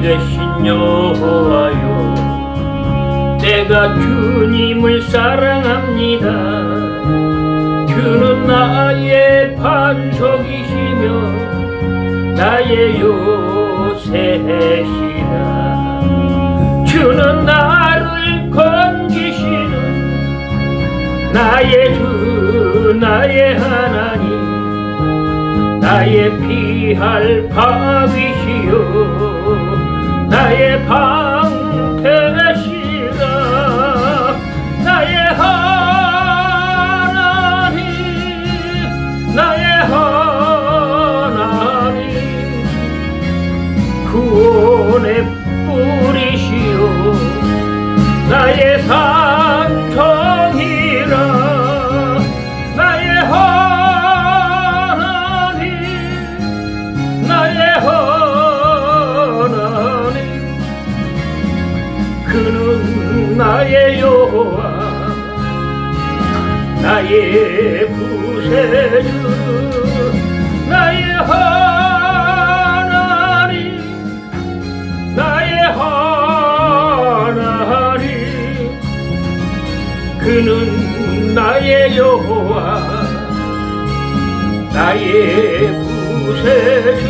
되신 여호와요 내가 주님을 사랑합니다. 주는 나의 반석이시며 나의 요새시라. 주는 나를 건지시는 나의 주 나의 하나님 나의 피할 바위시요 나의 방 나의 여호와 나의 구세주 나의 하나님 나의 하나님. 그는 나의 여호와 나의 구세주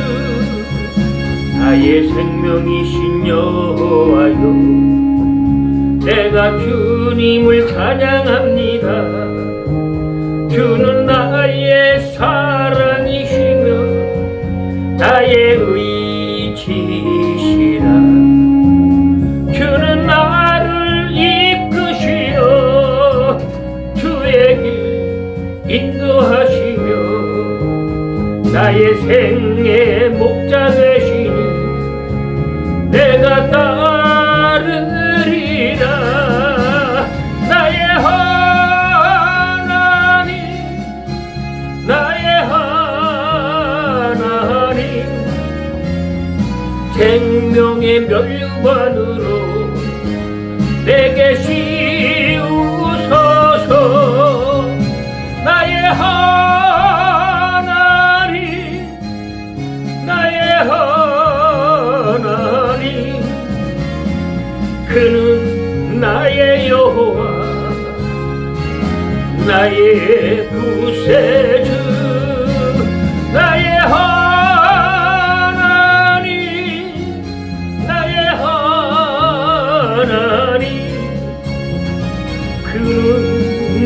나의 생명이신 여호와요 내가 주님을 찬양합니다. 주는 나의 사랑이시며 나의 의지시라. 주는 나를 이끄시어 주의 길 인도하시며 나의 생의 목자 되시니 내가 따 생명의 멸관으로 내게 씌우소서. 나의 하나님 나의 하나님 그는 나의 여호와 나의 구세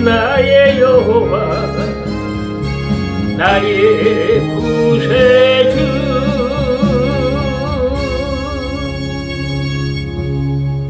나의 여호와 나의 구세주